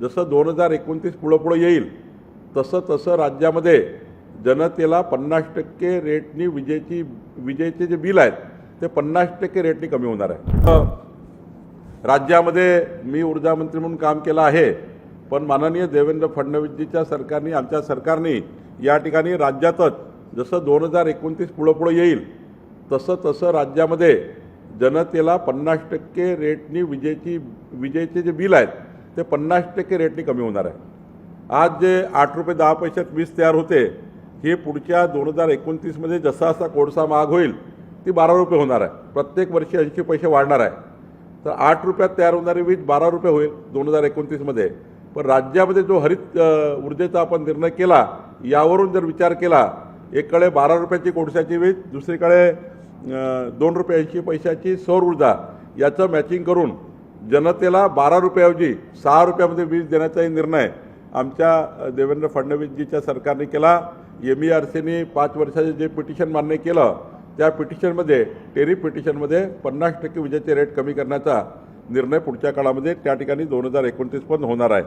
जसं दोन हजार एकोणतीस पुढं पुढं येईल तसं तसं राज्यामध्ये जनतेला पन्नास टक्के रेटनी विजेची विजेचे जे बिल आहेत ते पन्नास टक्के रेटनी कमी होणार आहे. राज्यामध्ये मी ऊर्जा मंत्री म्हणून काम केलं आहे पण माननीय देवेंद्र फडणवीसजीच्या सरकारने आमच्या सरकारने या ठिकाणी राज्यातच जसं दोन हजार एकोणतीस पुढं पुढं येईल तसं तसं राज्यामध्ये जनतेला पन्नास टक्के रेटनी विजेची विजेचे जे बिल आहेत ते पन्नास टक्के रेटनी कमी होणार आहे. आज जे आठ रुपये दहा पैशात वीज तयार होते हे पुढच्या दोन हजार एकोणतीसमध्ये जसा असा कोळसा महाग होईल ती बारा रुपये होणार आहे. प्रत्येक वर्षी ऐंशी पैसे वाढणार आहे. तर आठ रुपयात तयार होणारी वीज बारा रुपये होईल दोन हजार एकोणतीसमध्ये पण राज्यामध्ये जो हरित ऊर्जेचा आपण निर्णय केला यावरून जर विचार केला एककडे बारा रुपयाची कोळशाची वीज दुसरीकडे दोन रुपये ऐंशी पैशाची सौर ऊर्जा याचं मॅचिंग करून जनतेला बारा रुपयाऐवजी सहा रुपयामध्ये वीज देण्याचाही निर्णय आमच्या देवेंद्र फडणवीसजीच्या सरकारने केला. एम ई आर सीने पाच वर्षाचे जे पिटिशन मान्य केलं त्या पिटिशनमध्ये टेरिफ पिटिशनमध्ये पन्नास टक्के विजेचे रेट कमी करण्याचा निर्णय पुढच्या काळामध्ये त्या ठिकाणी दोन हजार एकोणतीस पण होणार आहे.